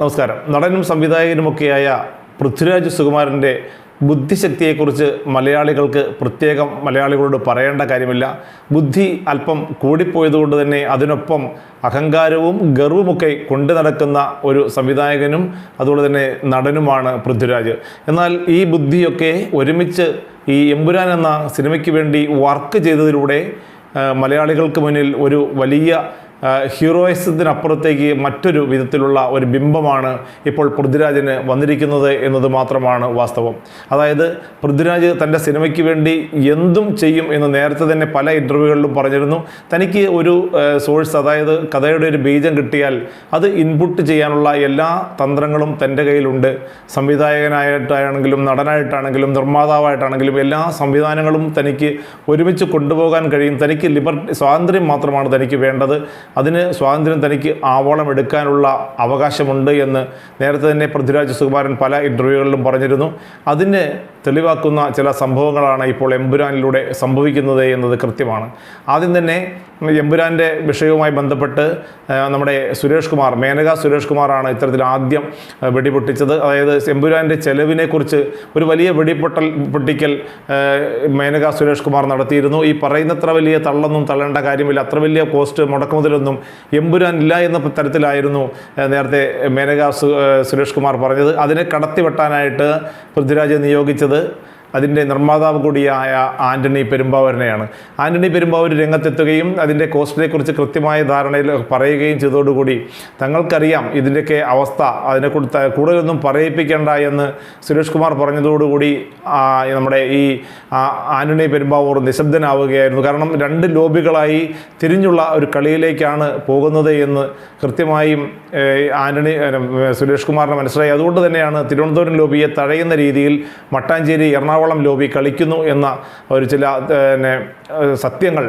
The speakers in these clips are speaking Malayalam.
നമസ്കാരം. നടനും സംവിധായകനുമൊക്കെയായ പൃഥ്വിരാജ് സുകുമാരന്റെ ബുദ്ധിശക്തിയെക്കുറിച്ച് മലയാളികൾക്ക് പ്രത്യേകം മലയാളികളോട് പറയേണ്ട കാര്യമില്ല. ബുദ്ധി അല്പം കൂടിപ്പോയതുകൊണ്ട് തന്നെ അതിനൊപ്പം അഹങ്കാരവും ഗർവുമൊക്കെ കൊണ്ടു നടക്കുന്ന ഒരു സംവിധായകനും അതുപോലെ തന്നെ നടനുമാണ് പൃഥ്വിരാജ്. എന്നാൽ ഈ ബുദ്ധിയൊക്കെ ഒരുമിച്ച് ഈ എമ്പുരാൻ എന്ന സിനിമയ്ക്ക് വേണ്ടി വർക്ക് ചെയ്തതിലൂടെ മലയാളികൾക്ക് മുന്നിൽ ഒരു വലിയ ഹീറോയിസത്തിനപ്പുറത്തേക്ക് മറ്റൊരു വിധത്തിലുള്ള ഒരു ബിംബമാണ് ഇപ്പോൾ പൃഥ്വിരാജിന് വന്നിരിക്കുന്നത് എന്നത് മാത്രമാണ് വാസ്തവം. അതായത് പൃഥ്വിരാജ് തന്റെ സിനിമയ്ക്ക് വേണ്ടി എന്തും ചെയ്യും എന്ന് നേരത്തെ തന്നെ പല ഇന്റർവ്യൂകളിലും പറഞ്ഞിരുന്നു. തനിക്ക് ഒരു സോഴ്സ് അതായത് കഥയുടെ ഒരു ബീജം കിട്ടിയാൽ അത് ഇൻപുട്ട് ചെയ്യാനുള്ള എല്ലാ തന്ത്രങ്ങളും തന്റെ കയ്യിലുണ്ട്. സംവിധായകനായിട്ടാണെങ്കിലും നടനായിട്ടാണെങ്കിലും നിർമ്മാതാവായിട്ടാണെങ്കിലും എല്ലാ സംവിധാനങ്ങളും തനിക്ക് ഒരുമിച്ച് കൊണ്ടുപോകാൻ കഴിയും. തനിക്ക് ലിബർട്ടി സ്വാതന്ത്ര്യം മാത്രമാണ് തനിക്ക് വേണ്ടത്. അതിന് സ്വാതന്ത്ര്യം തനിക്ക് ആവോളം എടുക്കാനുള്ള അവകാശമുണ്ട് എന്ന് നേരത്തെ തന്നെ പൃഥ്വിരാജ് സുകുമാരൻ പല ഇന്റർവ്യൂകളിലും പറഞ്ഞിരുന്നു. അതിന് തെളിവാക്കുന്ന ചില സംഭവങ്ങളാണ് ഇപ്പോൾ എമ്പുരാനിലൂടെ സംഭവിക്കുന്നത് എന്നത് കൃത്യമാണ്. ആദ്യം തന്നെ എമ്പുരാന്റെ വിഷയവുമായി ബന്ധപ്പെട്ട് നമ്മുടെ സുരേഷ് കുമാർ മേനക സുരേഷ് കുമാറാണ് ഇത്തരത്തിൽ ആദ്യം വെടിപൊട്ടിച്ചത്. അതായത് എമ്പുരാന്റെ ചെലവിനെക്കുറിച്ച് ഒരു വലിയ വെടിപൊട്ടൽ പൊട്ടിക്കൽ മേനക സുരേഷ് കുമാർ നടത്തിയിരുന്നു. ഈ പറയുന്നത്ര വലിയ തള്ളൊന്നും തള്ളേണ്ട കാര്യമില്ല. അത്ര വലിയ കോസ്റ്റ് മുടക്കുമുതലൊന്നും എമ്പുരാൻ ഇല്ല എന്ന തരത്തിലായിരുന്നു നേരത്തെ മേനക സുരേഷ് കുമാർ പറഞ്ഞത്. അതിനെ കടത്തിവെട്ടാനായിട്ട് പൃഥ്വിരാജ് നിയോഗിച്ചത് അതിന്റെ നിർമ്മാതാവ് കൂടിയായ ആന്റണി പെരുമ്പാവൂരിനെയാണ്. ആന്റണി പെരുമ്പാവൂർ രംഗത്തെത്തുകയും അതിന്റെ കോസ്റ്റിനെക്കുറിച്ച് കൃത്യമായ ധാരണയിൽ പറയുകയും ചെയ്തതോടുകൂടി തങ്ങൾക്കറിയാം ഇതിന്റെയൊക്കെ അവസ്ഥ അതിനെക്കുറിച്ച് കൂടുതലൊന്നും പറയിപ്പിക്കേണ്ട എന്ന് സുരേഷ് കുമാർ പറഞ്ഞതോടുകൂടി നമ്മുടെ ഈ ആന്റണി പെരുമ്പാവൂർ നിശബ്ദനാവുകയായിരുന്നു. കാരണം രണ്ട് ലോബികളായി തിരിഞ്ഞുള്ള ഒരു കളിയിലേക്കാണ് പോകുന്നത് എന്ന് കൃത്യമായും ആന്റണി സുരേഷ് കുമാറിന് മനസ്സിലായി. അതുകൊണ്ട് തന്നെയാണ് തിരുവനന്തപുരം ലോബിയെ തഴയുന്ന രീതിയിൽ മട്ടാഞ്ചേരി എറണാകുളം ലോബി കളിക്കുന്നു എന്ന ഒരു ചില പിന്നെ സത്യങ്ങൾ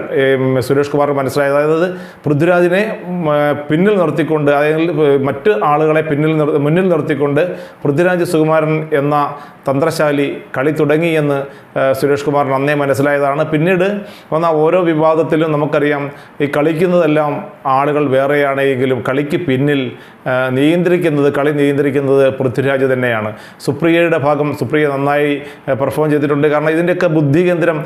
സുരേഷ് കുമാർ മനസ്സിലായത്. അതായത് പൃഥ്വിരാജിനെ പിന്നിൽ നിർത്തിക്കൊണ്ട് അതായത് മറ്റ് ആളുകളെ പിന്നിൽ നിർ മുന്നിൽ നിർത്തിക്കൊണ്ട് പൃഥ്വിരാജ് സുകുമാരൻ എന്ന തന്ത്രശാലി കളി തുടങ്ങിയെന്ന് സുരേഷ് കുമാർ നന്നേ മനസ്സിലായതാണ്. പിന്നീട് വന്ന ഓരോ വിവാദത്തിലും നമുക്കറിയാം ഈ കളിക്കുന്നതെല്ലാം ആളുകൾ വേറെയാണെങ്കിലും കളിക്ക് പിന്നിൽ നിയന്ത്രിക്കുന്നത് കളി നിയന്ത്രിക്കുന്നത് പൃഥ്വിരാജ് തന്നെയാണ്. സുപ്രിയയുടെ ഭാഗം സുപ്രിയ നന്നായി പെർഫോം ചെയ്തിട്ടുണ്ട്. കാരണം ഇതിന്റെയൊക്കെ ബുദ്ധികേന്ദ്രം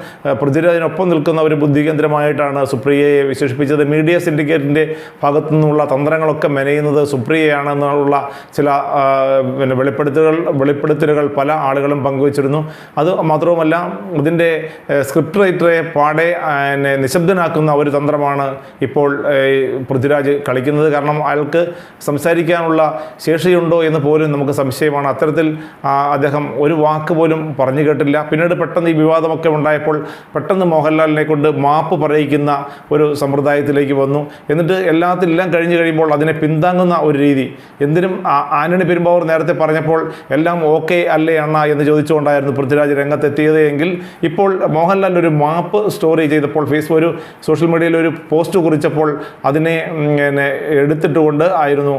പൃഥ്വിരാജിനൊപ്പം നിൽക്കുന്ന ഒരു ബുദ്ധികേന്ദ്രമായിട്ടാണ് സുപ്രിയയെ വിശേഷിപ്പിച്ചത്. മീഡിയ സിൻഡിക്കേറ്റിന്റെ ഭാഗത്തു നിന്നുള്ള തന്ത്രങ്ങളൊക്കെ മെനയുന്നത് സുപ്രിയയാണെന്നുള്ള ചില പിന്നെ വെളിപ്പെടുത്തലുകൾ വെളിപ്പെടുത്തലുകൾ പല ആളുകളും പങ്കുവച്ചിരുന്നു. അത് മാത്രവുമല്ല ഇതിന്റെ സ്ക്രിപ്റ്റ് റൈറ്ററെ പാടെ എന്നെ നിശബ്ദനാക്കുന്ന ഒരു തന്ത്രമാണ് ഇപ്പോൾ പൃഥ്വിരാജ് കളിക്കുന്നത്. കാരണം അയാൾക്ക് സംസാരിക്കാനുള്ള ശേഷിയുണ്ടോ എന്ന് പോലും നമുക്ക് സംശയമാണ്. അത്തരത്തിൽ അദ്ദേഹം ഒരു വാക്ക് പോലും പറഞ്ഞു കേട്ടില്ല പിന്നീട് പെട്ടെന്ന് ഈ വിവാദമൊക്കെ ഉണ്ടായപ്പോൾ പെട്ടെന്ന് മോഹൻലാലിനെ കൊണ്ട് മാപ്പ് പറയിക്കുന്ന ഒരു സമ്പ്രദായത്തിലേക്ക് വന്നു. എന്നിട്ട് എല്ലാത്തിലെല്ലാം കഴിഞ്ഞു കഴിയുമ്പോൾ അതിനെ പിന്താങ്ങുന്ന ഒരു രീതി. എന്തിനും ആന്റണി പെരുമ്പാവൂർ നേരത്തെ പറഞ്ഞപ്പോൾ എല്ലാം ഓക്കെ അല്ലേ അണ്ണ എന്ന് ചോദിച്ചുകൊണ്ടായിരുന്നു പൃഥ്വിരാജ് രംഗത്തെത്തിയത് എങ്കിൽ ഇപ്പോൾ മോഹൻലാൽ ഒരു മാപ്പ് സ്റ്റോറി ചെയ്തപ്പോൾ ഫേസ്ബുക്ക് ഒരു സോഷ്യൽ മീഡിയയിൽ ഒരു പോസ്റ്റ് കുറിച്ചപ്പോൾ അതിനെ എടുത്തിട്ടുകൊണ്ട് ആയിരുന്നു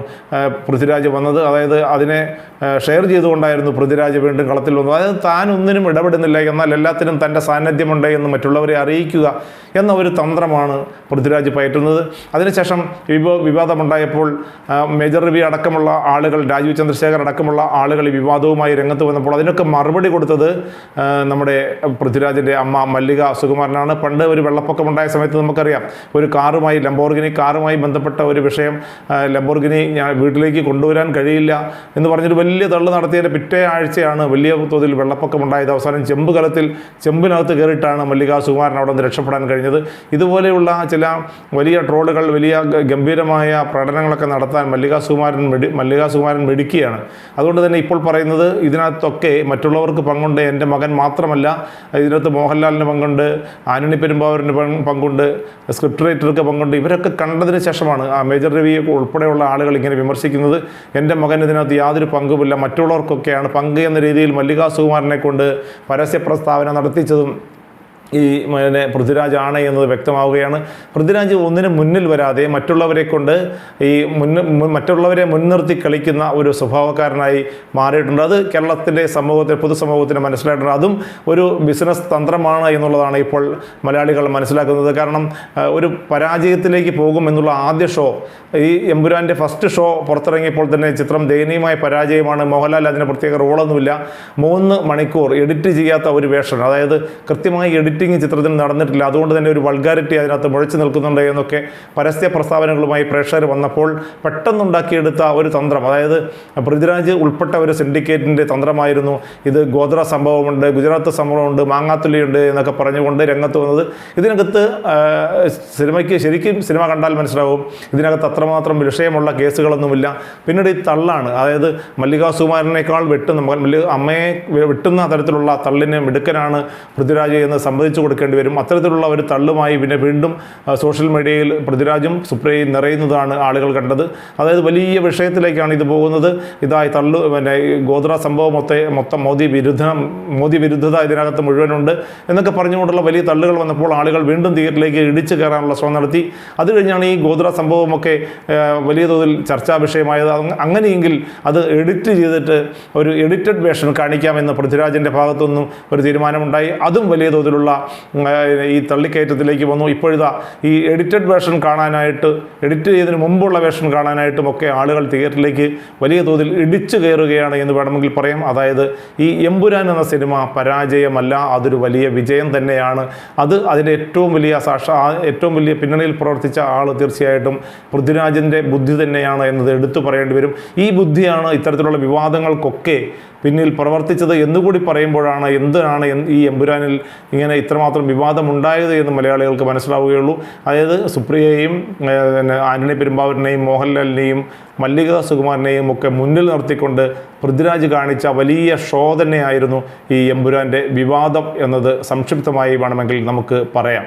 പൃഥ്വിരാജ് വന്നത്. അതായത് അതിനെ ഷെയർ ചെയ്തുകൊണ്ടായിരുന്നു പൃഥ്വിരാജ് വീണ്ടും കളത്തിൽ വന്നത്. അതായത് താൻ ഒന്നിനും ഇടപെടുന്നില്ല എന്നാൽ എല്ലാത്തിനും തന്റെ സാന്നിധ്യമുണ്ട് എന്ന് മറ്റുള്ളവരെ അറിയിക്കുക എന്ന ഒരു തന്ത്രമാണ് പൃഥ്വിരാജ് പയറ്റുന്നത്. അതിനുശേഷം വിവ വിവാദമുണ്ടായപ്പോൾ മേജർ രവി അടക്കമുള്ള ആളുകൾ രാജീവ് ചന്ദ്രശേഖർ അടക്കമുള്ള ആളുകൾ ഈ വിവാദവുമായി രംഗത്ത് വന്നപ്പോൾ അതിനൊക്കെ മറുപടി കൊടുത്തത് നമ്മുടെ പൃഥ്വിരാജിന്റെ അമ്മ മല്ലിക സുകുമാരനാണ്. പണ്ട് ഒരു വെള്ളപ്പൊക്കമുണ്ടായ സമയത്ത് നമുക്കറിയാം ഒരു കാറുമായി ലംബോർഗിനി കാറുമായി ബന്ധപ്പെട്ട ഒരു വിഷയം ലംബോർഗിനി ഞാൻ വീട്ടിലേക്ക് കൊണ്ടുവരാൻ കഴിയില്ല എന്ന് പറഞ്ഞൊരു വലിയ തള്ളു നടത്തിയതിന്റെ പിറ്റേ ആഴ്ചയാണ് വലിയ തോതിൽ വെള്ളപ്പൊക്കമുണ്ടായത്. അവസാനം ചെമ്പ് കലത്തിൽ ചെമ്പിനകത്ത് കയറിയിട്ടാണ് മല്ലിക സുകുമാരൻ അവിടെ നിന്ന് രക്ഷപ്പെടാൻ കഴിഞ്ഞത്. ഇതുപോലെയുള്ള ചില വലിയ ട്രോളുകൾ വലിയ ഗംഭീരമായ പ്രകടനങ്ങളൊക്കെ നടത്താൻ മല്ലിക സുകുമാരൻ മെടി മല്ലിക സുകുമാരൻ മെടുക്കുകയാണ് അതുകൊണ്ട് തന്നെ ഇപ്പോൾ പറയുന്നത് ഇതിനകത്തൊക്കെ മറ്റുള്ളവർക്ക് പങ്കുണ്ട്. എന്റെ മകൻ മാത്രമല്ല ഇതിനകത്ത് മോഹൻലാലിന് പങ്കുണ്ട് ആനണി പെരുമ്പാവൂരിന് പങ്ക് പങ്കുണ്ട് സ്ക്രിപ്റ്റ് റൈറ്റർക്ക് പങ്കുണ്ട്. ഇവരൊക്കെ കണ്ടതിന് ശേഷമാണ് ആ മേജർ രവിയെ ഉൾപ്പെടെയുള്ള ആളുകൾ ഇങ്ങനെ വിമർശിക്കുന്നത്. എന്റെ മകൻ ഇതിനകത്ത് യാതൊരു പങ്കുമില്ല മറ്റുള്ളവർക്കൊക്കെയാണ് പങ്ക് എന്ന രീതിയിൽ മല്ലികാ സുകുമാരനെ കൊണ്ട് പരസ്യ പ്രസ്താവന നടത്തിച്ചതും ഈ പിന്നെ പൃഥ്വിരാജാണ് എന്നത് വ്യക്തമാവുകയാണ്. പൃഥ്വിരാജ് ഒന്നിനും മുന്നിൽ വരാതെ മറ്റുള്ളവരെ കൊണ്ട് ഈ മുന്ന മറ്റുള്ളവരെ മുൻനിർത്തി കളിക്കുന്ന ഒരു സ്വഭാവക്കാരനായി മാറിയിട്ടുണ്ട്. അത് കേരളത്തിന്റെ സമൂഹത്തിന് പൊതുസമൂഹത്തിന് മനസ്സിലായിട്ടുണ്ട്. അതും ഒരു ബിസിനസ് തന്ത്രമാണ് എന്നുള്ളതാണ് ഇപ്പോൾ മലയാളികൾ മനസ്സിലാക്കുന്നത്. കാരണം ഒരു പരാജയത്തിലേക്ക് പോകും എന്നുള്ള ആദ്യ ഷോ ഈ എമ്പുരാന്റെ ഫസ്റ്റ് ഷോ പുറത്തിറങ്ങിയപ്പോൾ തന്നെ ചിത്രം ദയനീയമായ പരാജയമാണ്. മോഹൻലാൽ അതിന് പ്രത്യേക റോളൊന്നുമില്ല മൂന്ന് മണിക്കൂർ എഡിറ്റ് ചെയ്യാത്ത ഒരു വേഷം അതായത് കൃത്യമായി എഡിറ്റിംഗ് ചിത്രത്തിൽ നടന്നിട്ടില്ല. അതുകൊണ്ട് തന്നെ ഒരു വൾഗാരിറ്റി അതിനകത്ത് മുഴച്ചു നിൽക്കുന്നുണ്ട് എന്നൊക്കെ പരസ്യ പ്രസ്താവനകളുമായി പ്രേക്ഷകർ വന്നപ്പോൾ പെട്ടെന്നുണ്ടാക്കിയെടുത്ത ഒരു തന്ത്രം. അതായത് പൃഥ്വിരാജ് ഉൾപ്പെട്ട ഒരു സിൻഡിക്കേറ്റിന്റെ തന്ത്രമായിരുന്നു. ഇത് ഗോത്ര സംഭവമുണ്ട് ഗുജറാത്ത് സംഭവമുണ്ട് മാങ്ങാത്തുള്ളിയുണ്ട് എന്നൊക്കെ പറഞ്ഞുകൊണ്ട് രംഗത്ത് വന്നത്. ഇതിനകത്ത് സിനിമയ്ക്ക് ശരിക്കും സിനിമ കണ്ടാൽ മനസ്സിലാവും. ഇതിനകത്ത് അത്രമാത്രം വിഷയമുള്ള കേസുകളൊന്നുമില്ല. പിന്നീട് ഈ തള്ളാണ്. അതായത് മല്ലികാ സുകുമാരനേക്കാൾ വെട്ടുന്ന അമ്മയെ വെട്ടുന്ന തരത്തിലുള്ള തള്ളിനെ മിടുക്കനാണ് പൃഥ്വിരാജ് എന്ന് സമ്മതിച്ചു കൊടുക്കേണ്ടി വരും. അത്തരത്തിലുള്ള ഒരു തള്ളുമായി പിന്നെ വീണ്ടും സോഷ്യൽ മീഡിയയിൽ പൃഥ്വിരാജും സുപ്രയും നിറയുന്നതാണ് ആളുകൾ കണ്ടത്. അതായത് വലിയ വിഷയത്തിലേക്കാണ് ഇത് പോകുന്നത്. ഇതായി തള്ളു പിന്നെ ഗോത്ര സംഭവം മൊത്തം മൊത്തം മോദി വിരുദ്ധ മോദി വിരുദ്ധത ഇതിനകത്ത് മുഴുവനുണ്ട് എന്നൊക്കെ പറഞ്ഞുകൊണ്ടുള്ള വലിയ തള്ളുകൾ വന്നപ്പോൾ ആളുകൾ വീണ്ടും തിയേറ്ററിലേക്ക് ഇടിച്ചു കയറാനുള്ള ശ്രമം നടത്തി. അത് കഴിഞ്ഞാണ് ഈ ഗോത്ര സംഭവമൊക്കെ വലിയ തോതിൽ ചർച്ചാ വിഷയമായത്. അങ്ങനെയെങ്കിൽ അത് എഡിറ്റ് ചെയ്തിട്ട് ഒരു എഡിറ്റഡ് വേർഷൻ കാണിക്കാമെന്ന് പൃഥ്വിരാജിന്റെ ഭാഗത്തുനിന്നും ഒരു തീരുമാനമുണ്ടായി. അതും വലിയ തോതിലുള്ള ഈ തള്ളിക്കയറ്റത്തിലേക്ക് വന്നു. ഇപ്പോഴിതാ ഈ എഡിറ്റഡ് വേർഷൻ കാണാനായിട്ട് എഡിറ്റ് ചെയ്തതിന് മുമ്പുള്ള വേർഷൻ കാണാനായിട്ടും ഒക്കെ ആളുകൾ തിയേറ്ററിലേക്ക് വലിയ തോതിൽ ഇടിച്ചു കയറുകയാണ് എന്ന് വേണമെങ്കിൽ പറയാം. അതായത് ഈ എമ്പുരാൻ എന്ന സിനിമ പരാജയമല്ല അതൊരു വലിയ വിജയം തന്നെയാണ്. അത് അതിന്റെ ഏറ്റവും വലിയ സാക്ഷ ഏറ്റവും വലിയ പിന്നണിയിൽ പ്രവർത്തിച്ച ആൾ തീർച്ചയായിട്ടും പൃഥ്വിരാജിന്റെ ബുദ്ധി തന്നെയാണ് എന്നത് എടുത്തു പറയേണ്ടി വരും. ഈ ബുദ്ധിയാണ് ഇത്തരത്തിലുള്ള വിവാദങ്ങൾക്കൊക്കെ പിന്നിൽ പ്രവർത്തിച്ചത് എന്നുകൂടി പറയുമ്പോഴാണ് എന്താണ് ഈ എമ്പുരാനിൽ ഇങ്ങനെ ഇത്രമാത്രം വിവാദമുണ്ടായത് എന്ന് മലയാളികൾക്ക് മനസ്സിലാവുകയുള്ളൂ. അതായത് സുപ്രിയയെയും പിന്നെ ആന്റണി പെരുമ്പാവൂരിനെയും മോഹൻലാലിനെയും മല്ലിക സുകുമാരനെയും ഒക്കെ മുന്നിൽ നിർത്തിക്കൊണ്ട് പൃഥ്വിരാജ് കാണിച്ച വലിയ ഷോ തന്നെയായിരുന്നു ഈ എമ്പുരാന്റെ വിവാദം എന്നത് സംക്ഷിപ്തമായി വേണമെങ്കിൽ നമുക്ക് പറയാം.